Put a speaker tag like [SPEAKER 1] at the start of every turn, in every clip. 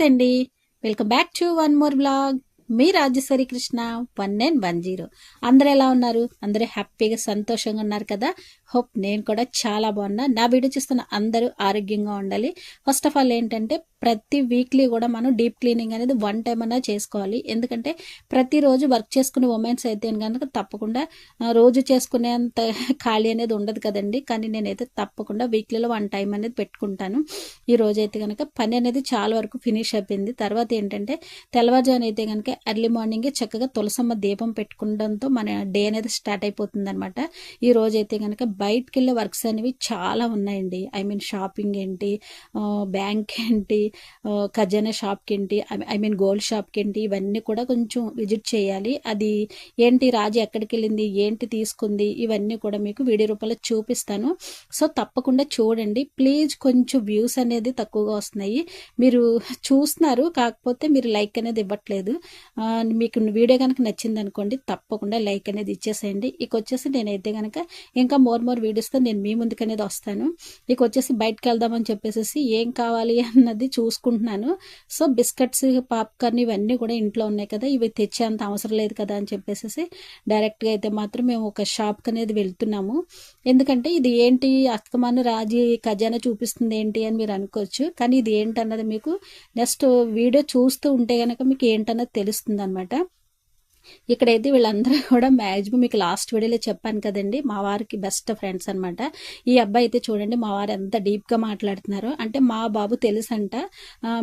[SPEAKER 1] నమస్తే అండి welcome back to one more blog me Rajeshwari Krishna one nine one zero అందరూ ఎలా ఉన్నారు? అందరూ హ్యాపీగా సంతోషంగా ఉన్నారు కదా? హోప్ నేను కూడా చాలా బాగున్నా. నా వీడియో చూస్తున్న అందరూ ఆరోగ్యంగా ఉండాలి. ఫస్ట్ ఆఫ్ ఆల్ ఏంటంటే ప్రతి వీక్లీ కూడా మనం డీప్ క్లీనింగ్ అనేది వన్ టైం అన్నా చేసుకోవాలి. ఎందుకంటే ప్రతిరోజు వర్క్ చేసుకునే ఉమెన్స్ అయితే కనుక తప్పకుండా రోజు చేసుకునేంత ఖాళీ అనేది ఉండదు కదండి. కానీ నేనైతే తప్పకుండా వీక్లీలో వన్ టైం అనేది పెట్టుకుంటాను. ఈ రోజు అయితే కనుక పని అనేది చాలా వరకు ఫినిష్ అయిపోయింది. తర్వాత ఏంటంటే తెల్లవారుజాను అయితే కనుక ఎర్లీ మార్నింగే చక్కగా తులసమ్మ దీపం పెట్టుకోవడంతో మన డే అనేది స్టార్ట్ అయిపోతుంది అనమాట ఈ రోజు అయితే కనుక బయటకు వెళ్ళే వర్క్స్ అనేవి చాలా ఉన్నాయండి. ఐ మీన్ షాపింగ్ ఏంటి బ్యాంక్ ఏంటి ఖజానా షాప్కి ఏంటి ఐ మీన్ గోల్డ్ షాప్కి ఏంటి ఇవన్నీ కూడా కొంచెం విజిట్ చేయాలి. అది ఏంటి రాజు ఎక్కడికి వెళ్ళింది ఏంటి తీసుకుంది ఇవన్నీ కూడా మీకు వీడియో రూపంలో చూపిస్తాను. సో తప్పకుండా చూడండి. ప్లీజ్ కొంచెం వ్యూస్ అనేది తక్కువగా వస్తున్నాయి. మీరు చూస్తున్నారు కాకపోతే మీరు లైక్ అనేది ఇవ్వట్లేదు. మీకు వీడియో కనుక నచ్చింది అనుకోండి తప్పకుండా లైక్ అనేది ఇచ్చేసేయండి. ఇక వచ్చేసి నేనైతే కనుక ఇంకా మోర్ మోర్ వీడియోస్తో నేను మీ ముందుకు అనేది వస్తాను. ఇక వచ్చేసి బయటకు వెళ్దామని చెప్పేసి ఏం కావాలి అన్నది చూసుకుంటున్నాను. సో బిస్కెట్స్ పాప్కార్న్ ఇవన్నీ కూడా ఇంట్లో ఉన్నాయి కదా ఇవి తెచ్చేంత అవసరం లేదు కదా అని చెప్పేసి డైరెక్ట్గా అయితే మాత్రం మేము ఒక షాప్కి అనేది వెళ్తున్నాము. ఎందుకంటే ఇది ఏంటి అస్తమాను రాజీ ఖజానా చూపిస్తుంది ఏంటి అని మీరు అనుకోవచ్చు. కానీ ఇది ఏంటన్నది మీకు నెక్స్ట్ వీడియో చూస్తూ ఉంటే కనుక మీకు ఏంటన్నది తెలుస్తుంది అనమాట ఇక్కడైతే వీళ్ళందరూ కూడా మ్యాక్సిమం మీకు లాస్ట్ వీడియోలో చెప్పాను కదండి. మా వారికి బెస్ట్ ఫ్రెండ్స్ అనమాట ఈ అబ్బాయి అయితే చూడండి మా వారు ఎంత డీప్గా మాట్లాడుతున్నారు. అంటే మా బాబు తెలుసంట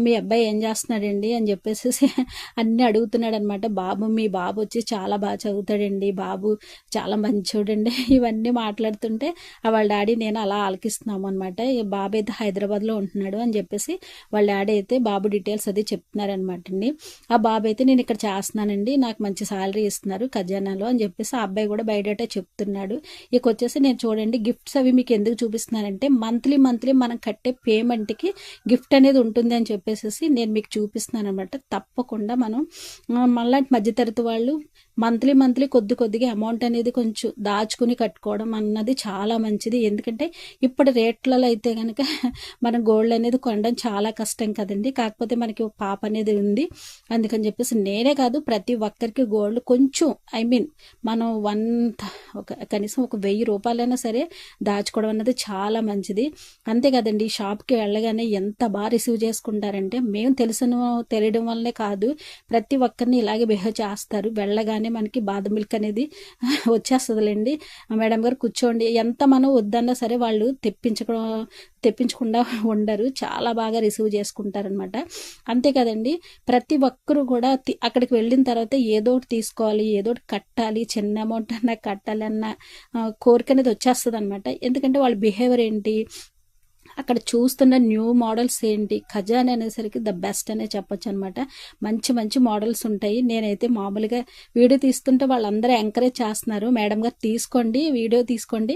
[SPEAKER 1] మీ అబ్బాయి ఏం చేస్తున్నాడండి? అని చెప్పేసి అన్నీ అడుగుతున్నాడు అనమాట బాబు మీ బాబు వచ్చి చాలా బాగా చదువుతాడండి. బాబు చాలా మంచోడండి. ఇవన్నీ మాట్లాడుతుంటే ఆ వాళ్ళ డాడీ నేను అలా ఆలకిస్తున్నాము అనమాట బాబు అయితే హైదరాబాద్లో ఉంటున్నాడు అని చెప్పేసి వాళ్ళ డాడీ అయితే బాబు డీటెయిల్స్ అది చెప్తున్నారనమాట అండి ఆ బాబు అయితే నేను ఇక్కడ చేస్తున్నానండి. నాకు మంచి శాలరీ ఇస్తున్నారు ఖజానాలో అని చెప్పేసి ఆ అబ్బాయి కూడా బయట చెప్తున్నాడు. ఇక వచ్చేసి నేను చూడండి గిఫ్ట్స్ అవి మీకు ఎందుకు చూపిస్తున్నానంటే మంత్లీ మంత్లీ మనం కట్టే పేమెంట్కి గిఫ్ట్ అనేది ఉంటుంది అని చెప్పేసి నేను మీకు చూపిస్తున్నాను అనమాట తప్పకుండా మనం మళ్ళీ మధ్యతరగతి వాళ్ళు మంత్లీ మంత్లీ కొద్ది కొద్దిగా అమౌంట్ అనేది కొంచెం దాచుకుని కట్టుకోవడం అన్నది చాలా మంచిది. ఎందుకంటే ఇప్పటి రేట్లలో అయితే కనుక మనం గోల్డ్ అనేది కొనడం చాలా కష్టం కదండి. కాకపోతే మనకి పాప అనేది ఉంది. అందుకని చెప్పేసి నేనే కాదు ప్రతి ఒక్కరికి గోల్డ్ కొంచెం ఐ మీన్ మనం వన్ ఒక కనీసం ఒక వెయ్యి రూపాయలైనా సరే దాచుకోవడం అన్నది చాలా మంచిది. అంతే కదండి ఈ షాప్కి వెళ్ళగానే ఎంత బాగా రిసీవ్ చేసుకుంటారంటే మేము తెలిసిన తెలియడం వల్లనే కాదు ప్రతి ఒక్కరిని ఇలాగే బిహేవ్ చేస్తారు. వెళ్ళగానే మనకి బాదం మిల్క్ అనేది వచ్చేస్తుందిలేండి. మేడం గారు కూర్చోండి. ఎంత మనం వద్దన్నా సరే వాళ్ళు తెప్పించడం తెప్పించకుండా ఉండరు. చాలా బాగా రిసీవ్ చేసుకుంటారనమాట అంతే కదండి. ప్రతి ఒక్కరు కూడా అక్కడికి వెళ్ళిన తర్వాత ఏదో ఒకటి తీసుకోవాలి ఏదో ఒకటి కట్టాలి చిన్న అమౌంట్ అన్నా కట్టాలి అన్న కోరిక అనేది వచ్చేస్తుంది అనమాట ఎందుకంటే వాళ్ళ బిహేవియర్ ఏంటి? అక్కడ చూస్తున్న న్యూ మోడల్స్ ఏంటి? ఖజాన్ అనేసరికి ద బెస్ట్ అనే చెప్పొచ్చు అనమాట మంచి మంచి మోడల్స్ ఉంటాయి. నేనైతే మామూలుగా వీడియో తీస్తుంటే వాళ్ళందరూ ఎంకరేజ్ చేస్తున్నారు. మేడం గారు తీసుకోండి వీడియో తీసుకోండి.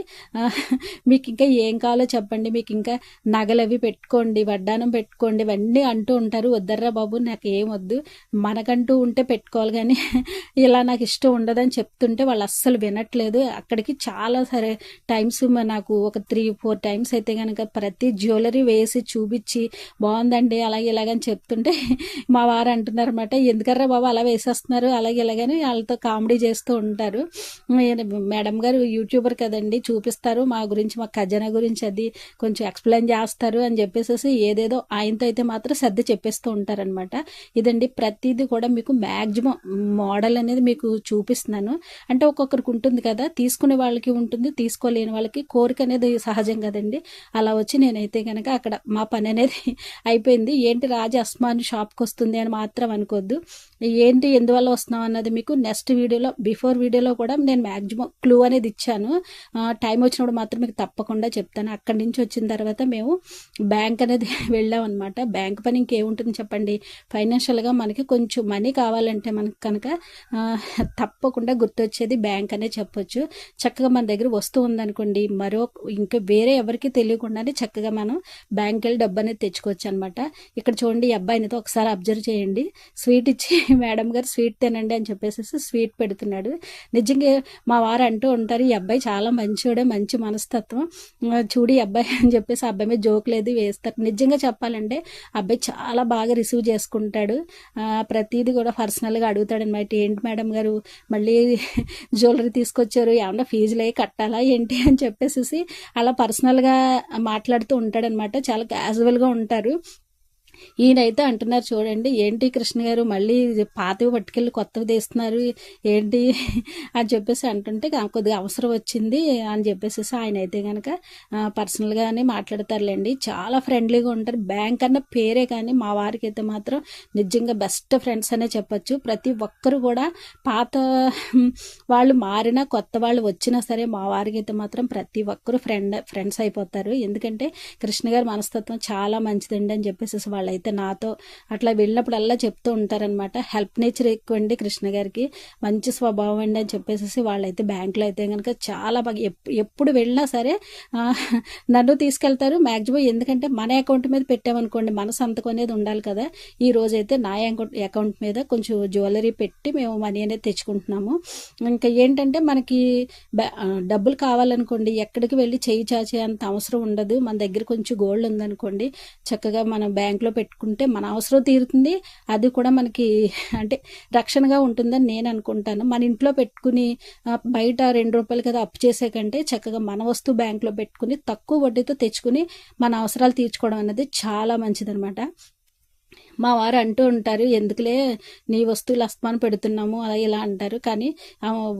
[SPEAKER 1] మీకు ఇంకా ఏం కావాలో చెప్పండి. మీకు ఇంకా నగలు అవి పెట్టుకోండి వడ్డానం పెట్టుకోండి ఇవన్నీ అంటూ ఉంటారు. వద్దర్రా బాబు నాకు ఏం వద్దు. మనకంటూ ఉంటే పెట్టుకోవాలి కానీ ఇలా నాకు ఇష్టం ఉండదని చెప్తుంటే వాళ్ళు అస్సలు వినట్లేదు. అక్కడికి చాలా సరే టైమ్స్ నాకు ఒక త్రీ ఫోర్ టైమ్స్ అయితే కనుక ప్రతి జ్యువెలరీ వేసి చూపించి బాగుందండి అలాగే ఇలాగని చెప్తుంటే మా వారు అంటున్నారు అనమాట ఎందుకర్రా బాబు అలా వేసేస్తున్నారు అలాగే ఇలాగని వాళ్ళతో కామెడీ చేస్తూ ఉంటారు. నేను, మేడం గారు యూట్యూబర్ కదండి చూపిస్తారు మా గురించి మా ఖజానా గురించి అది కొంచెం ఎక్స్ప్లెయిన్ చేస్తారు అని చెప్పేసి ఏదేదో ఆయనతో అయితే మాత్రం సర్ది చెప్పేస్తూ ఉంటారనమాట ఇదండి ప్రతిదీ కూడా మీకు మ్యాక్సిమం మోడల్ అనేది మీకు చూపిస్తున్నాను. అంటే ఒక్కొక్కరికి ఉంటుంది కదా తీసుకునే వాళ్ళకి ఉంటుంది తీసుకోలేని వాళ్ళకి కోరిక అనేది సహజం కదండి. అలా వచ్చి నేను నేనైతే కనుక అక్కడ మా పని అనేది అయిపోయింది. ఏంటి రాజు అస్మాన్ షాప్కి వస్తుంది అని మాత్రం అనుకోవద్దు ఏంటి ఎందువల్ల వస్తున్నాం అన్నది మీకు నెక్స్ట్ వీడియోలో బిఫోర్ వీడియోలో కూడా నేను మ్యాక్సిమం క్లూ అనేది ఇచ్చాను. టైం వచ్చినప్పుడు మాత్రం మీకు తప్పకుండా చెప్తాను. అక్కడి నుంచి వచ్చిన తర్వాత మేము బ్యాంక్ అనేది వెళ్ళాం అనమాట బ్యాంక్ పని ఇంకేముంటుంది చెప్పండి? ఫైనాన్షియల్గా మనకి కొంచెం మనీ కావాలంటే మనకి కనుక తప్పకుండా గుర్తొచ్చేది బ్యాంక్ అనే చెప్పొచ్చు. చక్కగా మన దగ్గర వస్తువు ఉందనుకోండి మరో ఇంకా వేరే ఎవరికి తెలియకుండానే చక్కగా మనం బ్యాంక్ వెళ్ళి డబ్బు అనేది తెచ్చుకోవచ్చు అనమాట ఇక్కడ చూడండి ఈ అబ్బాయినితో ఒకసారి అబ్జర్వ్ చేయండి. స్వీట్ ఇచ్చి మేడం గారు స్వీట్ తినండి అని చెప్పేసి స్వీట్ పెడుతున్నాడు. నిజంగా మా వారు అంటూ ఉంటారు ఈ అబ్బాయి చాలా మంచివాడే మంచి మనస్తత్వం. చూడు ఈ అబ్బాయి అని చెప్పేసి అబ్బాయి మీద జోక్ లేదు వేస్తారు. నిజంగా చెప్పాలంటే అబ్బాయి చాలా బాగా రిసీవ్ చేసుకుంటాడు. ప్రతిదీ కూడా పర్సనల్గా అడుగుతాడు అనమాట ఏంటి మేడం గారు మళ్ళీ జ్యువెలరీ తీసుకొచ్చారు ఏమన్నా అవి కట్టాలా ఏంటి అని చెప్పేసి అలా పర్సనల్గా మాట్లాడుతూ ఉంటాడనమాట. చాలా క్యాజువల్గా ఉంటారు. ఈయనైతే అంటున్నారు చూడండి ఏంటి కృష్ణ గారు మళ్ళీ పాతవి పట్టుకెళ్ళి కొత్తవి తీస్తున్నారు? ఏంటి? అని చెప్పేసి అంటుంటే కొద్దిగా అవసరం వచ్చింది అని చెప్పేసి ఆయన అయితే కనుక పర్సనల్గానే మాట్లాడతారులేండి. చాలా ఫ్రెండ్లీగా ఉంటారు. బ్యాంక్ అన్న పేరే కానీ మా వారికి అయితే మాత్రం నిజంగా బెస్ట్ ఫ్రెండ్స్ అనే చెప్పొచ్చు. ప్రతి ఒక్కరు కూడా పాత వాళ్ళు మారినా కొత్త వాళ్ళు వచ్చినా సరే మా వారికి అయితే మాత్రం ప్రతి ఒక్కరు ఫ్రెండ్ ఫ్రెండ్స్ అయిపోతారు. ఎందుకంటే కృష్ణ గారి మనస్తత్వం చాలా మంచిదండి అని చెప్పేసి అయితే నాతో అట్లా వెళ్ళినప్పుడల్లా చెప్తూ ఉంటారనమాట హెల్ప్ నేచర్ ఎక్కువ అండి కృష్ణ గారికి. మంచి స్వభావం అండి అని చెప్పేసి వాళ్ళైతే బ్యాంకులో అయితే కనుక చాలా బాగా ఎప్పుడు వెళ్ళినా సరే నన్ను తీసుకెళ్తారు. మ్యాక్సిమం ఎందుకంటే మన అకౌంట్ మీద పెట్టామనుకోండి మన సంతకం అనేది ఉండాలి కదా. ఈ రోజు అయితే నా అకౌంట్ అకౌంట్ మీద కొంచెం జ్యువెలరీ పెట్టి మేము మనీ అనేది తెచ్చుకుంటున్నాము. ఇంకా ఏంటంటే మనకి డబ్బులు కావాలనుకోండి ఎక్కడికి వెళ్ళి చేయి చాచే అంత అవసరం ఉండదు. మన దగ్గర కొంచెం గోల్డ్ ఉందనుకోండి చక్కగా మనం బ్యాంకులో పెట్టుకుంటే మన అవసరం తీరుతుంది. అది కూడా మనకి అంటే రక్షణగా ఉంటుందని నేను అనుకుంటాను. మన ఇంట్లో పెట్టుకుని బయట రెండు రూపాయలు కదా అప్పు చేసే కంటే చక్కగా మన వస్తువు బ్యాంకులో పెట్టుకుని తక్కువ వడ్డీతో తెచ్చుకుని మన అవసరాలు తీర్చుకోవడం అనేది చాలా మంచిదనమాట మా వారు అంటూ ఉంటారు ఎందుకులే నీ వస్తువులు అస్తమానం పెడుతున్నాము? అలా ఇలా అంటారు. కానీ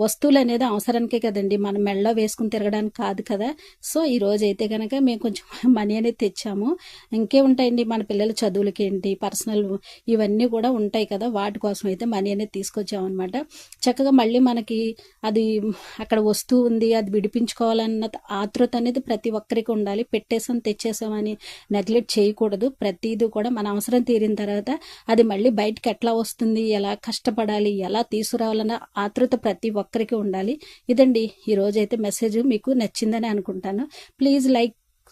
[SPEAKER 1] వస్తువులు అనేది అవసరానికే కదండి. మనం మెళ్ళలో వేసుకుని తిరగడానికి కాదు కదా. సో ఈ రోజు అయితే కనుక మేము కొంచెం మనీ అనేది తెచ్చాము. ఇంకే ఉంటాయండి మన పిల్లల చదువులకి ఏంటి పర్సనల్ ఇవన్నీ కూడా ఉంటాయి కదా. వాటి కోసం అయితే మనీ అనేది తీసుకొచ్చామన్నమాట. చక్కగా మళ్ళీ మనకి అది అక్కడ వస్తువు ఉంది అది విడిపించుకోవాలన్న ఆతృత అనేది ప్రతి ఒక్కరికి ఉండాలి. పెట్టేసాం తెచ్చేసామని నెగ్లెక్ట్ చేయకూడదు. ప్రతిదీ కూడా మన అవసరం తీరిన తర్వాత తర్వాత అది మళ్ళీ బయటకు ఎట్లా వస్తుంది ఎలా కష్టపడాలి ఎలా తీసుకురావాలన్న ఆతృత ప్రతి ఒక్కరికి ఉండాలి. ఇదండి. ఈ మెసేజ్ మీకు నచ్చిందని అనుకుంటాను. Please like